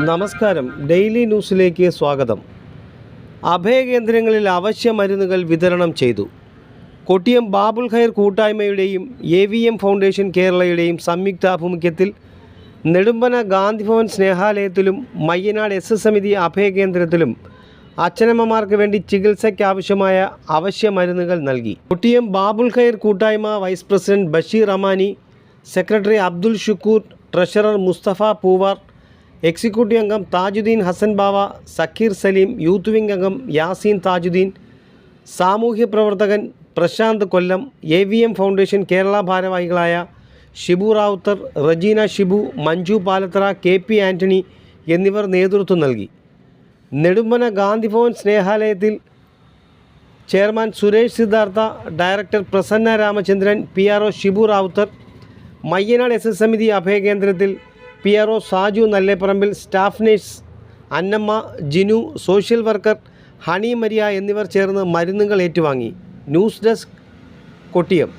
നമസ്കാരം. ഡെയിലി ന്യൂസിലേക്ക് സ്വാഗതം. അഭയകേന്ദ്രങ്ങളിൽ അവശ്യ മരുന്നുകൾ വിതരണം ചെയ്തു. കൊട്ടിയം ബാബുൽ ഖൈർ കൂട്ടായ്മയുടെയും എ വി എം ഫൗണ്ടേഷൻ കേരളയുടെയും സംയുക്താഭിമുഖ്യത്തിൽ നെടുമ്പന ഗാന്ധിഭവൻ സ്നേഹാലയത്തിലും മയ്യനാട് എസ് എസ് സമിതി അഭയകേന്ദ്രത്തിലും അച്ഛനമ്മമാർക്ക് വേണ്ടി ചികിത്സയ്ക്കാവശ്യമായ അവശ്യ മരുന്നുകൾ നൽകി. കൊട്ടിയം ബാബുൽ ഖൈർ കൂട്ടായ്മ vice president Basheer Amani secretary Abdul Shukkur treasurer Mustafa Poovar executive അംഗം താജുദ്ദീൻ ഹസൻ ബാവ സക്കീർ സലീം യൂത്ത് വിംഗ് അംഗം യാസീൻ താജുദ്ദീൻ സാമൂഹ്യ പ്രവർത്തകൻ Prashanth Kollam A V M foundation Kerala ഭാരവാഹികളായ ഷിബു റാവുത്തർ റജീന ഷിബു മഞ്ജു പാലത്ര കെ പി ആന്റണി എന്നിവർ നേതൃത്വം നൽകി. Nedumpana Gandhi Bhavan സ്നേഹാലയത്തിൽ chairman Suresh Siddhartha director Prasanna Ramachandran P R O Shibu Rowther Mayyanad S S Samiti അഭയകേന്ദ്രത്തിൽ P R O Saju Nalleparambil staff nurse Annamma Jinu social worker Honey Maria എന്നിവർ ചേർന്ന് മരുന്നുകൾ ഏറ്റുവാങ്ങി. News desk Kottiyam.